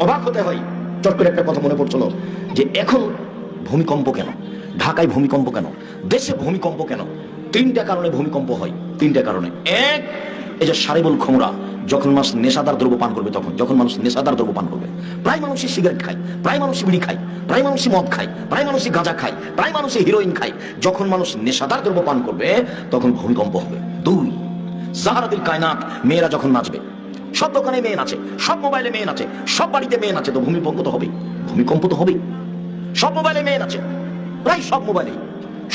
অবাক হতে হয়। চট করে একটা কথা মনে পড়ছিল যে এখন ভূমিকম্প কেন? ঢাকায় ভূমিকম্প কেন? দেশে ভূমিকম্প কেন? তিনটা কারণে ভূমিকম্প হয়। তিনটা কারণে। এক, এই যে সারিবুল খমরা, যখন মানুষ নেশাদার দ্রব্য পান করবে তখন, যখন মানুষ নেশাদার দ্রব্য পান করবে, প্রায় মানুষই সিগারেট খায়, প্রায় মানুষই বিড়ি খায়, প্রায় মানুষই মদ খায়, প্রায় মানুষই গাঁজা খায়, প্রায় মানুষই হিরোইন খায়, যখন মানুষ নেশাদার দ্রব্য পান করবে, তখন ভূমিকম্প হবে। দুই জাহারাদিল কায়নাত, মেয়েরা যখন নাচবে সব দোকানে মেয়ে আছে, সব মোবাইলে মেয়ে আছে, সব বাড়িতে মেয়ে আছে, তো ভূমিকম্প তো হবেই, ভূমিকম্প তো হবেই। সব মোবাইলে মেয়ে আছে, প্রায় সব মোবাইলে।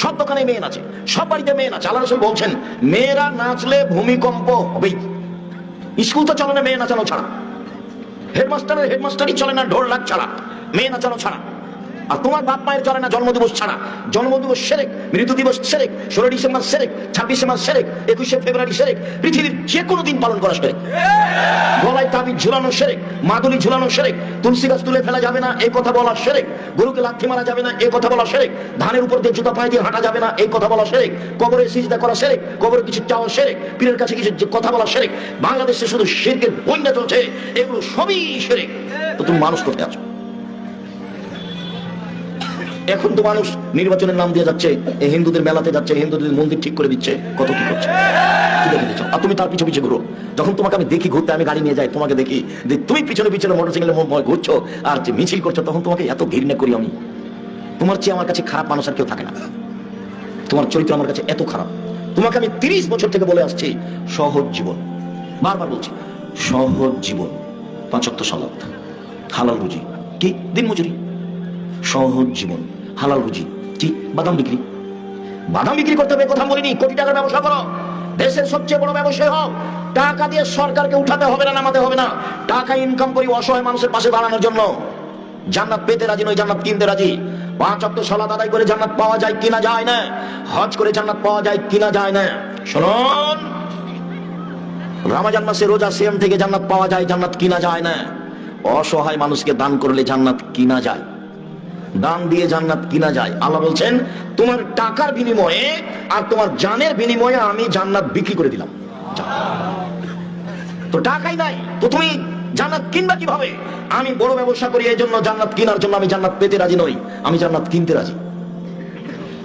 সব দোকানে মেয়ে আছে, সব বাড়িতে মেয়ে আছে। আল্লাহ রসুল বলছেন, মেয়েরা নাচলে ভূমিকম্প হবেই। স্কুল তো চলে না মেয়ে নাচানো ছাড়া। হেডমাস্টারের হেডমাস্টারই চলে না, ঢোল লাগ ছাড়া। মেয়ে নাচানো ছাড়া। আর তোমার বাপ মায়ের চলে না জন্মদিবস ছাড়া। জন্মদিবস সেরেক, মৃত্যু দিবস সেরেক ষোলো ডিসেম্বর সেরেক, ছাব্বিশে মাস সেরেক, একুশে ফেব্রুয়ারি সেরেক, পৃথিবীর যে কোনো দিন পালন করা সেরেক। গলায় তাবিজ ঝুলানো সেরেক, মাদুলি ঝুলানো সেরেক, তুলসী গাছ তুলে ফেলা যাবে না, এই কথা বলা সেরেক। গরুকে লাথি মারা যাবে না, এই কথা বলা সেরেক। ধানের উপর দিয়ে জুতা পায়ে দিয়ে হাঁটা যাবে না, এই কথা বলা সেরেক। কবরে সিজদা করা সেরেক, কবরে কিছু চাওয়া সেরেক, পীরের কাছে কিছু কথা বলা সেরেক। বাংলাদেশে শুধু শিরকের বন্যা চলছে, এগুলো সবই সেরেক। তো তুমি মানুষ করতে আছো এখন তো মানুষ নির্বাচনের নাম দিয়ে যাচ্ছে হিন্দুদের মেলাতে যাচ্ছে, হিন্দুদের মন্দির ঠিক করে দিচ্ছে, কত কি করছে? আর তুমি তার পিছনে পিছিয়ে ঘুরো। যখন তোমাকে আমি দেখি ঘুরতে, আমি গাড়ি নিয়ে যাই, তোমাকে দেখি যে তুমি পিছনে পিছনে মোটরসাইকেলে ঘুরছো আর যে মিছিল করছ, তখন তোমাকে এত ঘৃণা করি আমি। তোমার চেয়ে আমার কাছে খারাপ মানুষ আর কেউ থাকে না। তোমার চরিত্র আমার কাছে এত খারাপ। তোমাকে আমি তিরিশ বছর থেকে বলে আসছি, সহজ জীবন। বারবার বলছি, সহজ জীবন। পাঁচক্ত সালাত, হালাল রুজি। কি? দিন মজুরি সহজ জীবন। হালাল রুজি কি বাদাম বিক্রি। বাদাম বিক্রি করতে হবে কথা বলিনি, কোটি টাকার ব্যবসা করো। দেশের সবচেয়ে বড় ব্যবসায় হোক টাকা দিয়ে সরকারকে উঠাতে হবে না, নামাতে হবে না। টাকা ইনকাম করি অসহায় মানুষের পাশে দাঁড়ানোর জন্য। জান্নাত পেতে রাজি নয় জান্নাত কিনতে রাজি। পাঁচ অক্ট সালাদ আদায় করে জান্নাত পাওয়া যায় কিনা যায় না। হজ করে জান্নাত পাওয়া যায় কিনা যায় না। শুনুন, রামাজান মাসে রোজা সেম থেকে জান্নাত পাওয়া যায়, জান্নাত কিনা যায় না। অসহায় মানুষকে দান করলে জান্নাত কিনা যায়। দান দিয়ে জান্নাত কিনা যায়। আল্লাহ বলছেন, তোমার টাকার বিনিময়ে আর তোমার জানের বিনিময়ে আমি জান্নাত বিক্রি করে দিলাম। তো টাকাই নাই। তো তুমি জান্নাত কিনবা কীভাবে? আমি বড় ব্যবসা করি, এই জন্য জান্নাত কেনার জন্য আমি জান্নাত পেতে রাজি নই। আমি জান্নাত কিনতে রাজি।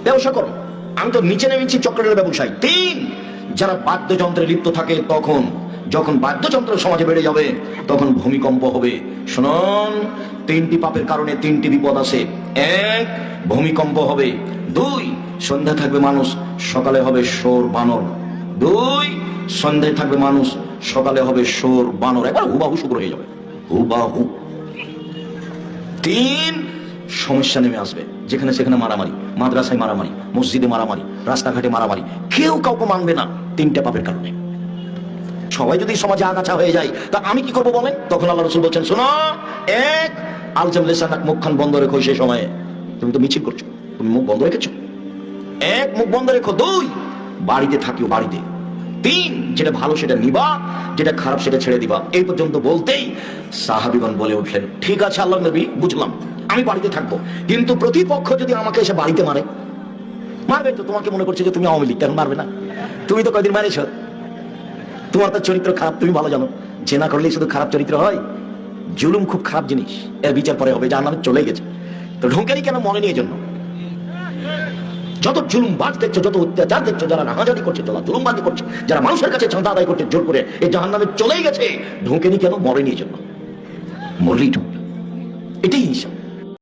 ব্যবসা করো। আমি তো নিচে নেমেছি চক্রের ব্যবসায়। তিন যারা বাদ্যযন্ত্রে লিপ্ত থাকে তখন, যখন বাদ্যযন্ত্র সমাজে বেড়ে যাবে, তখন ভূমিকম্প হবে। শুনুন, তিনটি পাপের কারণে তিনটি বিপদ আছে এক, ভূমিকম্প হবে। দুই, সন্ধ্যা থাকবে মানুষ, সকালে হবে সোর বানর। দুই সন্ধ্যায় থাকবে মানুষ, সকালে হবে সোর বানর। একবার হুবাহু শুক্র হয়ে যাবে। হুবাহু। তিন, সমস্যা নেমে আসবে। যেখানে সেখানে মারামারি। মাদ্রাসায় মারামারি, মসজিদে মারামারি, রাস্তাঘাটে মারামারি। কেউ কাউকে মানবে না। তিনটা পাপের কারণে। সবাই যদি সমাজে আগাছা হয়ে যায়, তা আমি কি করব বলেন? তখন আল্লাহ রসুল বলছেন, শোনো, এক, আলজাম মুখখান বন্ধ রেখো সেই সময়ে। তুমি তো মিছিল করছ, তুমি মুখ বন্ধ রেখেছো। এক, মুখ বন্ধ রেখো। দুই, বাড়িতে থাকিও বাড়িতে। তিন, যেটা ভালো সেটা নিবা, যেটা খারাপ সেটা ছেড়ে দিবা। এই পর্যন্ত বলতেই সাহাবিগণ বলে উঠলেন, ঠিক আছে আল্লাহ নবী, বুঝলাম, আমি বাড়িতে থাকব। কিন্তু প্রতিপক্ষ যদি আমাকে এসে বাড়িতে মারে মারবে তো, তোমাকে মনে করছে যে তুমি আওয়ামী লীগ, কেন মারবে না? তুমি তো কয়দিন মারেছ? তোমার তো চরিত্র খারাপ, তুমি ভালো জানো। যে না করলেই শুধু খারাপ চরিত্র হয়। জুলুম খুব খারাপ জিনিস। এর বিচার পরে হবে যার নামে চলে গেছে। তো ঢোকেনি কেন মনে নিয়ে জন্য যত জুলুম বাজ দেখছ, যত অত্যাচার দেখছ, যারা নাহাজারি করছে যারা জুলুম বাজি করছে, যারা মানুষের কাছে চাঁদা আদায় করছে, জোর করে এই জাহান নামে চলেই গেছে। ঢোকেনি কেন মরেনি জন্য মরলেই ঢুকবে। এটাই হিসাব